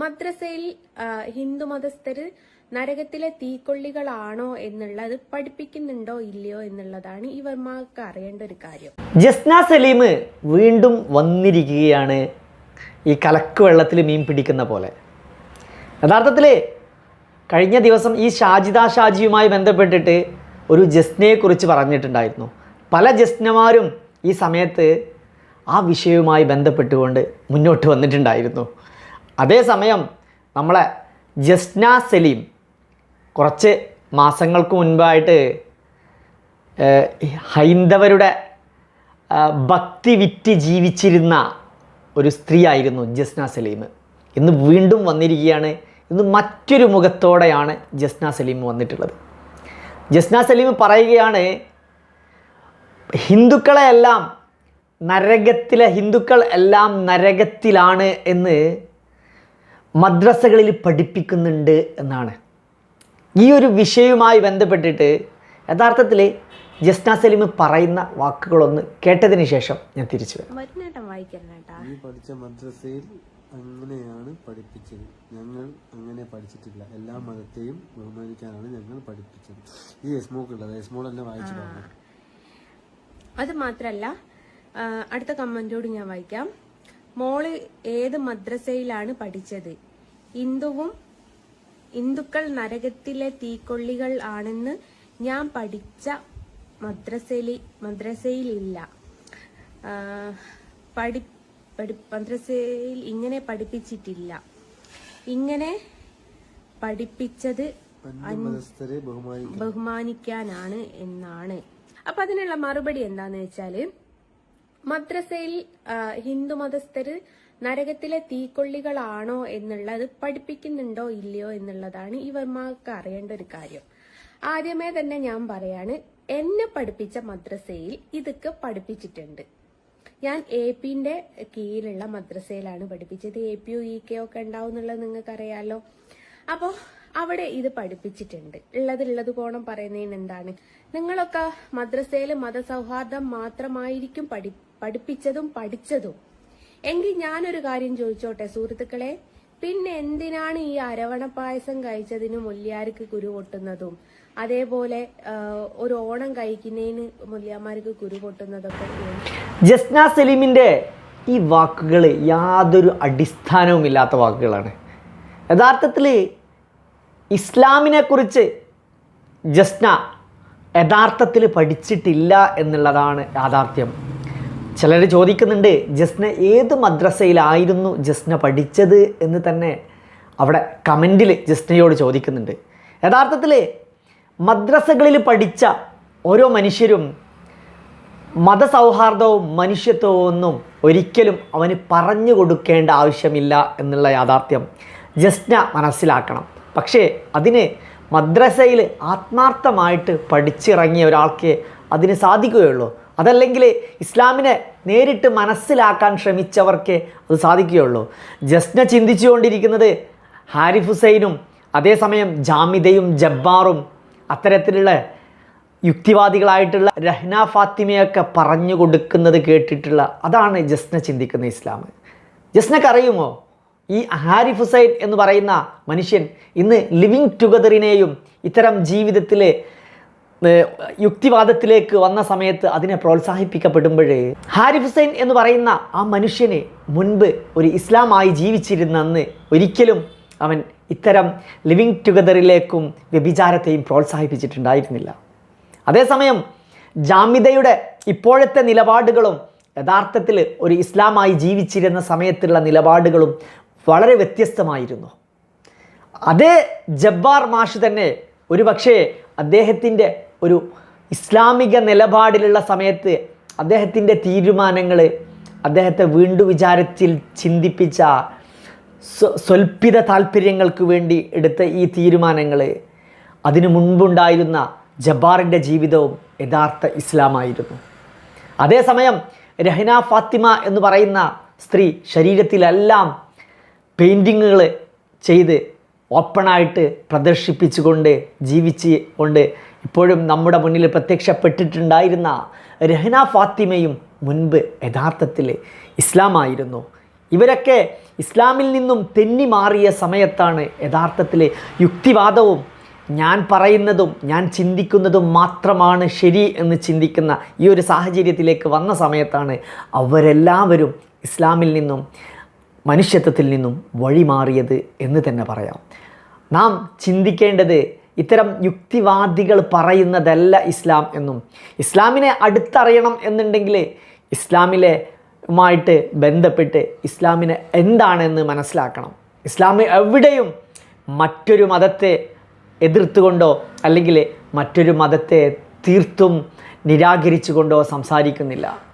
മദ്രസയിൽ ഹിന്ദു മതസ്ഥര് നരകത്തിലെ തീക്കൊള്ളികളാണോ എന്നുള്ളത് പഠിപ്പിക്കുന്നുണ്ടോ ഇല്ലയോ എന്നുള്ളതാണ് ഇവർമാർക്ക് അറിയേണ്ട ഒരു കാര്യം. ജസ്ന സലീം വീണ്ടും വന്നിരിക്കുകയാണ് ഈ കലക്ക് വെള്ളത്തിൽ മീൻ പിടിക്കുന്ന പോലെ. യഥാർത്ഥത്തിൽ കഴിഞ്ഞ ദിവസം ഈ ഷാജിദ ഷാജിയുമായി ബന്ധപ്പെട്ടിട്ട് ഒരു ജസ്നയെക്കുറിച്ച് പറഞ്ഞിട്ടുണ്ടായിരുന്നു. പല ജസ്നമാരും ഈ സമയത്ത് ആ വിഷയവുമായി ബന്ധപ്പെട്ടുകൊണ്ട് മുന്നോട്ട് വന്നിട്ടുണ്ടായിരുന്നു. അതേസമയം നമ്മളെ ജസ്ന സലീം കുറച്ച് മാസങ്ങൾക്ക് മുൻപായിട്ട് ഹൈന്ദവരുടെ ഭക്തി വിറ്റ് ജീവിച്ചിരുന്ന ഒരു സ്ത്രീയായിരുന്നു ജസ്ന സലീം. ഇന്ന് വീണ്ടും വന്നിരിക്കുകയാണ്. ഇന്ന് മറ്റൊരു മുഖത്തോടെയാണ് ജസ്ന സലീം വന്നിട്ടുള്ളത്. ജസ്ന സലീം പറയുകയാണ് ഹിന്ദുക്കളെല്ലാം നരകത്തിലെ ഹിന്ദുക്കൾ എല്ലാം നരകത്തിലാണ് എന്ന് മദ്രസകളിൽ പഠിപ്പിക്കുന്നുണ്ട് എന്നാണ്. ഈ ഒരു വിഷയവുമായി ബന്ധപ്പെട്ടിട്ട് യഥാർത്ഥത്തിൽ ജസ്ന സലീം പറയുന്ന വാക്കുകളൊന്ന് കേട്ടതിന് ശേഷം ഞാൻ തിരിച്ചു വരാം. പഠിച്ച മദ്രസയിൽ അങ്ങനെയാണ് പഠിപ്പിച്ചത്. ഞങ്ങൾ അങ്ങനെ പഠിച്ചിട്ടില്ല. എല്ലാ മതത്തെയും ബഹുമാനിക്കാനാണ് ഞങ്ങൾ പഠിപ്പിച്ചത്. ഈ എസ്മോക്ക് ഉള്ളത് എസ്മോൾ തന്നെ വായിച്ചു പറഞ്ഞു. അത് മാത്രല്ല അടുത്ത കമന്റോട് ഞാൻ വായിക്കാം. മോൾ ഏത് മദ്രസയിലാണ് പഠിച്ചത്? ഹിന്ദുവും ഹിന്ദുക്കൾ നരകത്തിലെ തീക്കൊള്ളികൾ ആണെന്ന് ഞാൻ പഠിച്ച മദ്രസയിൽ മദ്രസയിലില്ല. പഠി പഠി മദ്രസയിൽ ഇങ്ങനെ പഠിപ്പിച്ചിട്ടില്ല. ഇങ്ങനെ പഠിപ്പിച്ചത് ബഹുമാനിക്കാനാണ് എന്നാണ്. അപ്പൊ അതിനുള്ള മറുപടി എന്താന്ന് വെച്ചാൽ മദ്രസയിൽ ഹിന്ദു മതസ്ഥര് നരകത്തിലെ തീക്കൊള്ളികളാണോ എന്നുള്ളത് പഠിപ്പിക്കുന്നുണ്ടോ ഇല്ലയോ എന്നുള്ളതാണ് ഇവർമാർക്ക് അറിയേണ്ട ഒരു കാര്യം. ആദ്യമേ തന്നെ ഞാൻ പറയാണ് എന്നെ പഠിപ്പിച്ച മദ്രസയിൽ ഇതൊക്കെ പഠിപ്പിച്ചിട്ടുണ്ട്. ഞാൻ എ പിന്റെ കീഴിലുള്ള മദ്രസയിലാണ് പഠിപ്പിച്ചത്. എ പി ഇ കെ ഒക്കെ ഉണ്ടാവും എന്നുള്ളത് നിങ്ങൾക്ക് അറിയാലോ അപ്പോ അവിടെ ഇത് പഠിപ്പിച്ചിട്ടുണ്ട്. ഉള്ളത് ഉള്ളത് കോണം പറയുന്നതിന് എന്താണ്? നിങ്ങളൊക്കെ മദ്രസയിൽ മതസൗഹാർദ്ദം മാത്രമായിരിക്കും പഠി പഠിപ്പിച്ചതും പഠിച്ചതും. എങ്കിൽ ഞാനൊരു കാര്യം ചോദിച്ചോട്ടെ സുഹൃത്തുക്കളെ? പിന്നെ എന്തിനാണ് ഈ അരവണ പായസം കഴിച്ചതിന് മുല്യാർക്ക് കുരു പൊട്ടുന്നതും? അതേപോലെ ഒരു ഓണം കഴിക്കുന്നതിന് മുല്യാമാർക്ക് കുരു പൊട്ടുന്നതൊക്കെ? ജസ്ന സലീമിന്റെ ഈ വാക്കുകൾ യാതൊരു അടിസ്ഥാനവും ഇല്ലാത്ത വാക്കുകളാണ്. യഥാർത്ഥത്തിൽ ഇസ്ലാമിനെ കുറിച്ച് ജസ്ന യഥാർത്ഥത്തിൽ പഠിച്ചിട്ടില്ല എന്നുള്ളതാണ് യാഥാർത്ഥ്യം. ചിലർ ചോദിക്കുന്നുണ്ട് ജസ്ന ഏത് മദ്രസയിലായിരുന്നു ജസ്ന പഠിച്ചത് എന്ന് തന്നെ അവിടെ കമന്റിൽ ജസ്നയോട് ചോദിക്കുന്നുണ്ട്. യഥാർത്ഥത്തിൽ മദ്രസകളിൽ പഠിച്ച ഓരോ മനുഷ്യരും മതസൗഹാർദ്ദവും മനുഷ്യത്വവും ഒന്നും ഒരിക്കലും അവന് പറഞ്ഞു കൊടുക്കേണ്ട ആവശ്യമില്ല എന്നുള്ള യാഥാർത്ഥ്യം ജസ്ന മനസ്സിലാക്കണം. പക്ഷേ അതിന് മദ്രസയിൽ ആത്മാർത്ഥമായിട്ട് പഠിച്ചിറങ്ങിയ ഒരാൾക്ക് അതിന് സാധിക്കുകയുള്ളൂ. അതല്ലെങ്കിൽ ഇസ്ലാമിനെ നേരിട്ട് മനസ്സിലാക്കാൻ ശ്രമിച്ചവർക്ക് അത് സാധിക്കുകയുള്ളൂ. ജസ്ന ചിന്തിച്ചുകൊണ്ടിരിക്കുന്നത് ഹാരിഫ് ഹുസൈനും അതേസമയം ജാമിദയും ജബ്ബാറും അത്തരത്തിലുള്ള യുക്തിവാദികളായിട്ടുള്ള രഹ്ന ഫാത്തിമയൊക്കെ പറഞ്ഞു കൊടുക്കുന്നത് കേട്ടിട്ടുള്ള അതാണ് ജസ്ന ചിന്തിക്കുന്ന ഇസ്ലാം. ജസ്നക്ക് അറിയുമോ ഈ ഹാരിഫ് ഹുസൈൻ എന്ന് പറയുന്ന മനുഷ്യൻ ഇന്ന് ലിവിങ് ടുഗദറിനെയും ഇത്തരം ജീവിതത്തിലെ യുക്തിവാദത്തിലേക്ക് വന്ന സമയത്ത് അതിനെ പ്രോത്സാഹിപ്പിക്കപ്പെടുമ്പോഴേ ഹാരിഫ് ഹുസൈൻ എന്ന് പറയുന്ന ആ മനുഷ്യനെ മുൻപ് ഒരു ഇസ്ലാമായി ജീവിച്ചിരുന്നെന്ന് ഒരിക്കലും അവൻ ഇത്തരം ലിവിങ് ടുഗദറിലേക്കും വ്യഭിചാരത്തെയും പ്രോത്സാഹിപ്പിച്ചിട്ടുണ്ടായിരുന്നില്ല. അതേസമയം ജാമിദയുടെ ഇപ്പോഴത്തെ നിലപാടുകളും യഥാർത്ഥത്തിൽ ഒരു ഇസ്ലാമായി ജീവിച്ചിരുന്ന സമയത്തുള്ള നിലപാടുകളും വളരെ വ്യത്യസ്തമായിരുന്നു. അതേ ജബ്ബാർ മാഷ് തന്നെ ഒരു പക്ഷേ അദ്ദേഹത്തിന്റെ ഒരു ഇസ്ലാമിക നിലപാടിലുള്ള സമയത്ത് അദ്ദേഹത്തിന്റെ തീരുമാനങ്ങൾ അദ്ദേഹത്തെ വീണ്ടും വിചാരത്തിൽ ചിന്തിപ്പിച്ച സ്വ- സ്വൽപ്പിത താല്പര്യങ്ങൾക്ക് വേണ്ടി എടുത്ത ഈ തീരുമാനങ്ങൾ അതിനു മുൻപുണ്ടായിരുന്ന ജബ്ബാറിന്റെ ജീവിതവും യഥാർത്ഥ ഇസ്ലാമായിരുന്നു. അതേസമയം രഹ്ന ഫാത്തിമ എന്ന് പറയുന്ന സ്ത്രീ ശരീരത്തിലെല്ലാം പെയിന്റിങ്ങുകൾ ചെയ്ത് ഓപ്പണായിട്ട് പ്രദർശിപ്പിച്ചുകൊണ്ട് ജീവിച്ച് കൊണ്ട് ഇപ്പോഴും നമ്മുടെ മുന്നിൽ പ്രത്യക്ഷപ്പെട്ടിട്ടുണ്ടായിരുന്ന രഹന ഫാത്തിമയും മുൻപ് യഥാർത്ഥത്തിൽ ഇസ്ലാമായിരുന്നു. ഇവരൊക്കെ ഇസ്ലാമിൽ നിന്നും തെന്നി മാറിയ സമയത്താണ് യഥാർത്ഥത്തിൽ യുക്തിവാദവും ഞാൻ പറയുന്നതും ഞാൻ ചിന്തിക്കുന്നതും മാത്രമാണ് ശരി എന്ന് ചിന്തിക്കുന്ന ഈ ഒരു സാഹചര്യത്തിലേക്ക് വന്ന സമയത്താണ് അവരെല്ലാവരും ഇസ്ലാമിൽ നിന്നും മനുഷ്യത്വത്തിൽ നിന്നും വഴിമാറിയത് എന്ന് തന്നെ പറയാം. നാം ചിന്തിക്കേണ്ടത് ഇത്തരം യുക്തിവാദികൾ പറയുന്നതല്ല ഇസ്ലാം എന്നും. ഇസ്ലാമിനെ അടുത്തറിയണം എന്നുണ്ടെങ്കിൽ ഇസ്ലാമിലെ മായിട്ട് ബന്ധപ്പെട്ട് ഇസ്ലാമിനെ എന്താണെന്ന് മനസ്സിലാക്കണം. ഇസ്ലാം എവിടെയും മറ്റൊരു മതത്തെ എതിർത്തുകൊണ്ടോ അല്ലെങ്കിൽ മറ്റൊരു മതത്തെ തീർത്തും നിരാകരിച്ചുകൊണ്ടോ സംസാരിക്കുന്നില്ല.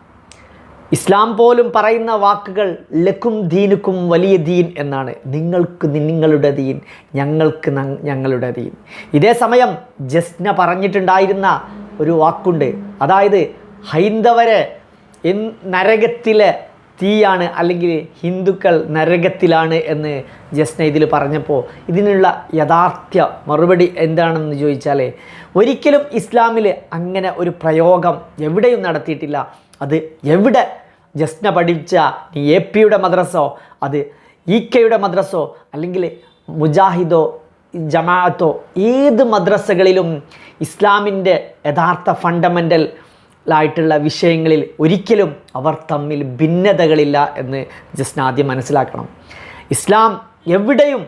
ഇസ്ലാം പോലും പറയുന്ന വാക്കുകൾ ലക്കും ദീനുക്കും വലിയ ദീൻ എന്നാണ്. നിങ്ങൾക്ക് നിങ്ങളുടെ ദീൻ ഞങ്ങൾക്ക് ഞങ്ങളുടെ ദീൻ. ഇതേ സമയം ജസ്ന പറഞ്ഞിട്ടുണ്ടായിരുന്ന ഒരു വാക്കുണ്ട്. അതായത് ഹൈന്ദവരെ നരകത്തിലെ തീയാണ് അല്ലെങ്കിൽ ഹിന്ദുക്കൾ നരകത്തിലാണ് എന്ന് ജസ്ന ഇതിൽ പറഞ്ഞപ്പോൾ ഇതിനുള്ള യഥാർത്ഥ മറുപടി എന്താണെന്ന് ചോദിച്ചാൽ ഒരിക്കലും ഇസ്ലാമിൽ അങ്ങനെ ഒരു പ്രയോഗം എവിടെയും നടത്തിയിട്ടില്ല. അത് എവിടെ ജസ്ന പഠിച്ച നീ എ പിയുടെ മദ്രസോ അത് ഇ കെയുടെ മദ്രസോ അല്ലെങ്കിൽ മുജാഹിദോ ജമാഅത്തോ ഏത് മദ്രസകളിലും ഇസ്ലാമിന്റെ യഥാർത്ഥ ഫണ്ടമെന്റൽ ആയിട്ടുള്ള വിഷയങ്ങളിൽ ഒരിക്കലും അവർ തമ്മിൽ ഭിന്നതകളില്ല എന്ന് ജസ്റ്റ് ആദ്യം മനസ്സിലാക്കണം. ഇസ്ലാം എവിടെയും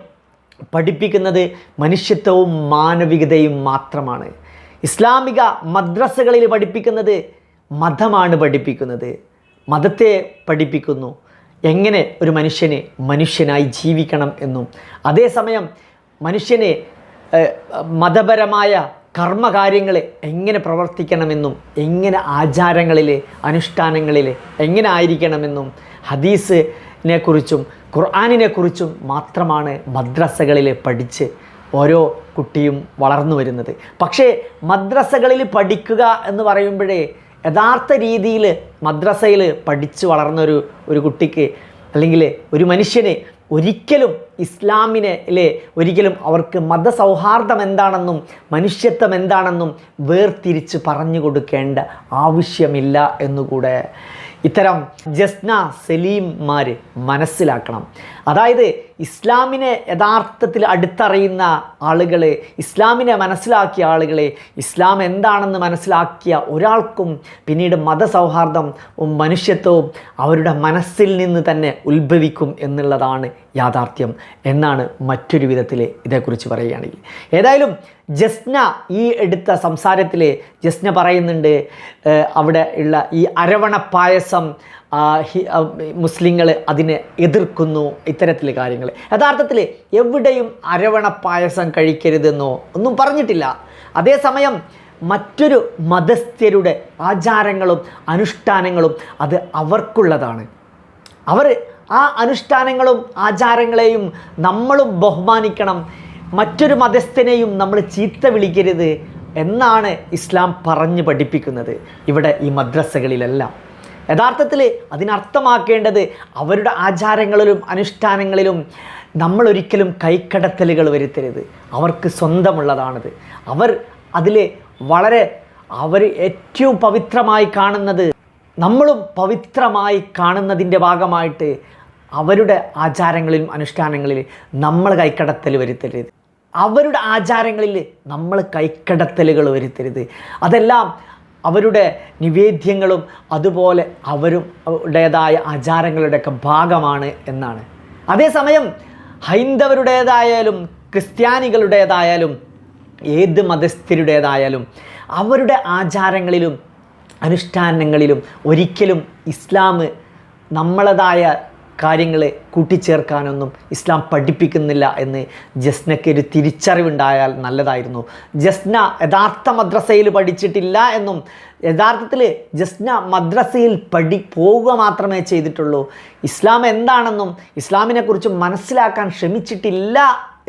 പഠിപ്പിക്കുന്നത് മനുഷ്യത്വവും മാനവികതയും മാത്രമാണ്. ഇസ്ലാമിക മദ്രസകളിൽ പഠിപ്പിക്കുന്നത് മതമാണ് പഠിപ്പിക്കുന്നത്. മതത്തെ പഠിപ്പിക്കുന്നു. എങ്ങനെ ഒരു മനുഷ്യനെ മനുഷ്യനായി ജീവിക്കണം എന്നും. അതേസമയം മനുഷ്യനെ മതപരമായ കർമ്മകാര്യങ്ങളെ എങ്ങനെ പ്രവർത്തിക്കണമെന്നും എങ്ങനെ ആചാരങ്ങളിൽ അനുഷ്ഠാനങ്ങളിൽ എങ്ങനെ ആയിരിക്കണമെന്നും ഹദീസിനെ കുറിച്ചും ഖുർആാനിനെ കുറിച്ചും മാത്രമാണ് മദ്രസകളിൽ പഠിച്ച് ഓരോ കുട്ടിയും വളർന്നു വരുന്നത്. പക്ഷേ മദ്രസകളിൽ പഠിക്കുക എന്ന് പറയുമ്പോഴേ യഥാർത്ഥ രീതിയിൽ മദ്രസയിൽ പഠിച്ചു വളർന്നൊരു ഒരു കുട്ടിക്ക് അല്ലെങ്കിൽ ഒരു മനുഷ്യന് ഒരിക്കലും ഇസ്ലാമിനെ അല്ലേ ഒരിക്കലും അവർക്ക് മതസൗഹാർദ്ദം എന്താണെന്നും മനുഷ്യത്വം എന്താണെന്നും വേർതിരിച്ച് പറഞ്ഞു കൊടുക്കേണ്ട ആവശ്യമില്ല എന്നുകൂടെ ഇത്തരം ജസ്ന സലീംമാർ മനസ്സിലാക്കണം. അതായത് ഇസ്ലാമിനെ യഥാർത്ഥത്തിൽ അടുത്തറിയുന്ന ആളുകൾ ഇസ്ലാമിനെ മനസ്സിലാക്കിയ ആളുകളെ ഇസ്ലാം എന്താണെന്ന് മനസ്സിലാക്കിയ ഒരാൾക്കും പിന്നീട് മതസൗഹാർദ്ദം മനുഷ്യത്വവും അവരുടെ മനസ്സിൽ നിന്ന് തന്നെ ഉത്ഭവിക്കും എന്നുള്ളതാണ് യാഥാർത്ഥ്യം എന്നാണ് മറ്റൊരു വിധത്തിൽ ഇതേക്കുറിച്ച് പറയുകയാണെങ്കിൽ. ഏതായാലും ജസ്ന ഈ എടുത്ത സംസാരത്തിൽ ജസ്ന പറയുന്നുണ്ട് അവിടെ ഉള്ള ഈ അരവണ പായസം മുസ്ലിങ്ങൾ അതിനെ എതിർക്കുന്നു ഇത്തരത്തിൽ കാര്യങ്ങൾ യഥാർത്ഥത്തിൽ എവിടെയും അരവണ പായസം കഴിക്കരുതെന്നോ ഒന്നും പറഞ്ഞിട്ടില്ല. അതേസമയം മറ്റൊരു മതസ്ഥരുടെ ആചാരങ്ങളും അനുഷ്ഠാനങ്ങളും അത് അവർക്കുള്ളതാണ്. അവർ ആ അനുഷ്ഠാനങ്ങളും ആചാരങ്ങളെയും നമ്മളും ബഹുമാനിക്കണം മറ്റൊരു മതസ്ഥനെയും നമ്മൾ ചീത്ത വിളിക്കരുത് എന്നാണ് ഇസ്ലാം പറഞ്ഞു പഠിപ്പിക്കുന്നത് ഇവിടെ ഈ മദ്രസകളിലെല്ലാം. യഥാർത്ഥത്തിൽ അതിനർത്ഥമാക്കേണ്ടത് അവരുടെ ആചാരങ്ങളിലും അനുഷ്ഠാനങ്ങളിലും നമ്മളൊരിക്കലും കൈക്കടത്തലുകൾ വരുത്തരുത്. അവർക്ക് സ്വന്തമുള്ളതാണത്. അവർ അതിൽ വളരെ അവർ ഏറ്റവും പവിത്രമായി കാണുന്നത് നമ്മളും പവിത്രമായി കാണുന്നതിന്റെ ഭാഗമായിട്ട് അവരുടെ ആചാരങ്ങളിലും അനുഷ്ഠാനങ്ങളിൽ നമ്മൾ കൈക്കടത്തൽ വരുത്തരുത്. അവരുടെ ആചാരങ്ങളിൽ നമ്മൾ കൈക്കടത്തലുകൾ വരുത്തരുത്. അതെല്ലാം അവരുടെ നിവേദ്യങ്ങളും അതുപോലെ അവരും അവരുടേതായ ആചാരങ്ങളുടെയൊക്കെ ഭാഗമാണ് എന്നാണ്. അതേസമയം ഹൈന്ദവരുടേതായാലും ക്രിസ്ത്യാനികളുടേതായാലും ഏത് മതസ്ഥരുടേതായാലും അവരുടെ ആചാരങ്ങളിലും അനുഷ്ഠാനങ്ങളിലും ഒരിക്കലും ഇസ്ലാം നമ്മളതായ കാര്യങ്ങൾ കൂട്ടിച്ചേർക്കാനൊന്നും ഇസ്ലാം പഠിപ്പിക്കുന്നില്ല എന്ന് ജസ്നയ്ക്ക് ഒരു തിരിച്ചറിവുണ്ടായാൽ നല്ലതായിരുന്നു. ജസ്ന യഥാർത്ഥ മദ്രസയിൽ പഠിച്ചിട്ടില്ല എന്നും യഥാർത്ഥത്തിൽ ജസ്ന മദ്രസയിൽ പഠി പോവുക മാത്രമേ ചെയ്തിട്ടുള്ളൂ. ഇസ്ലാം എന്താണെന്നും ഇസ്ലാമിനെക്കുറിച്ച് മനസ്സിലാക്കാൻ ശ്രമിച്ചിട്ടില്ല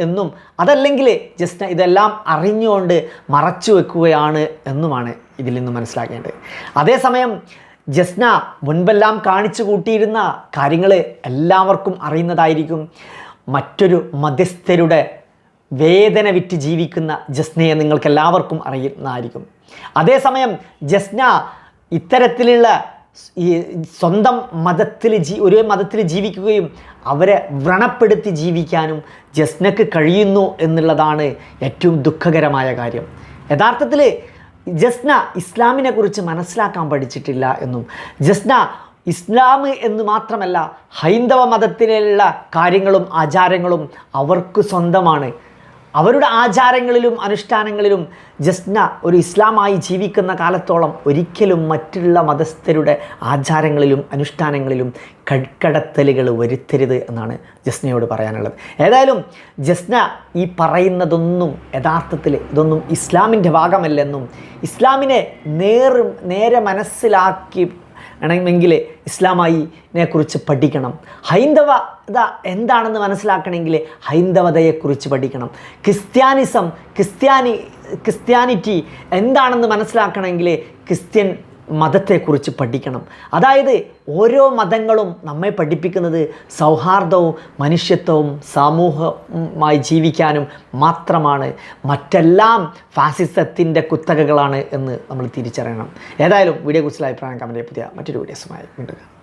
എന്നും അതല്ലെങ്കിൽ ജസ്ന ഇതെല്ലാം അറിഞ്ഞുകൊണ്ട് മറച്ചു വെക്കുകയാണ് എന്നുമാണ് ഇതിൽ നിന്ന് മനസ്സിലാക്കേണ്ടത്. അതേസമയം ജസ്ന മുൻപെല്ലാം കാണിച്ചു കൂട്ടിയിരുന്ന കാര്യങ്ങൾ എല്ലാവർക്കും അറിയുന്നതായിരിക്കും. മറ്റൊരു മധ്യസ്ഥരുടെ വേദന വിറ്റ് ജീവിക്കുന്ന ജസ്നയെ നിങ്ങൾക്ക് എല്ലാവർക്കും അറിയുന്നതായിരിക്കും. അതേസമയം ജസ്ന ഇത്തരത്തിലുള്ള ഈ സ്വന്തം മതത്തിൽ ജീ ഒരേ മതത്തിൽ ജീവിക്കുകയും അവരെ വ്രണപ്പെടുത്തി ജീവിക്കാനും ജസ്നക്ക് കഴിയുന്നു എന്നുള്ളതാണ് ഏറ്റവും ദുഃഖകരമായ കാര്യം. യഥാർത്ഥത്തിൽ ജസ്ന ഇസ്ലാമിനെ കുറിച്ച് മനസ്സിലാക്കാൻ പഠിച്ചിട്ടില്ല എന്നും. ജസ്ന ഇസ്ലാം എന്ന് മാത്രമല്ല ഹൈന്ദവ മതത്തിലുള്ള കാര്യങ്ങളും ആചാരങ്ങളും അവർക്ക് സ്വന്തമാണ്. അവരുടെ ആചാരങ്ങളിലും അനുഷ്ഠാനങ്ങളിലും ജസ്ന ഒരു ഇസ്ലാമായി ജീവിക്കുന്ന കാലത്തോളം ഒരിക്കലും മറ്റുള്ള മതസ്ഥരുടെ ആചാരങ്ങളിലും അനുഷ്ഠാനങ്ങളിലും കഴുക്കടത്തലുകൾ വരുത്തരുത് എന്നാണ് ജസ്നയോട് പറയാനുള്ളത്. ഏതായാലും ജസ്ന ഈ പറയുന്നതൊന്നും യഥാർത്ഥത്തിൽ ഇതൊന്നും ഇസ്ലാമിന്റെ ഭാഗമല്ലെന്നും ഇസ്ലാമിനെ നേർ നേരെ മനസ്സിലാക്കി ആണെങ്കിൽ ഇസ്ലാമായിനെ കുറിച്ച് പഠിക്കണം. ഹൈന്ദവത എന്താണെന്ന് മനസ്സിലാക്കണമെങ്കിൽ ഹൈന്ദവതയെക്കുറിച്ച് പഠിക്കണം. ക്രിസ്ത്യാനിസം ക്രിസ്ത്യാനി ക്രിസ്ത്യാനിറ്റി എന്താണെന്ന് മനസ്സിലാക്കണമെങ്കിൽ ക്രിസ്ത്യൻ മതത്തെക്കുറിച്ച് പഠിക്കണം. അതായത് ഓരോ മതങ്ങളും നമ്മെ പഠിപ്പിക്കുന്നത് സൗഹാർദ്ദവും മനുഷ്യത്വവും സമൂഹമായി ജീവിക്കാനും മാത്രമാണ്. മറ്റെല്ലാം ഫാസിസത്തിന്റെ കുത്തകകളാണ് എന്ന് നമ്മൾ തിരിച്ചറിയണം. ഏതായാലും വീഡിയോ കുറിച്ചുള്ള അഭിപ്രായം കമന്റ് പുതിയ മറ്റൊരു വീഡിയോസുമായി വീണ്ടും കാണാം.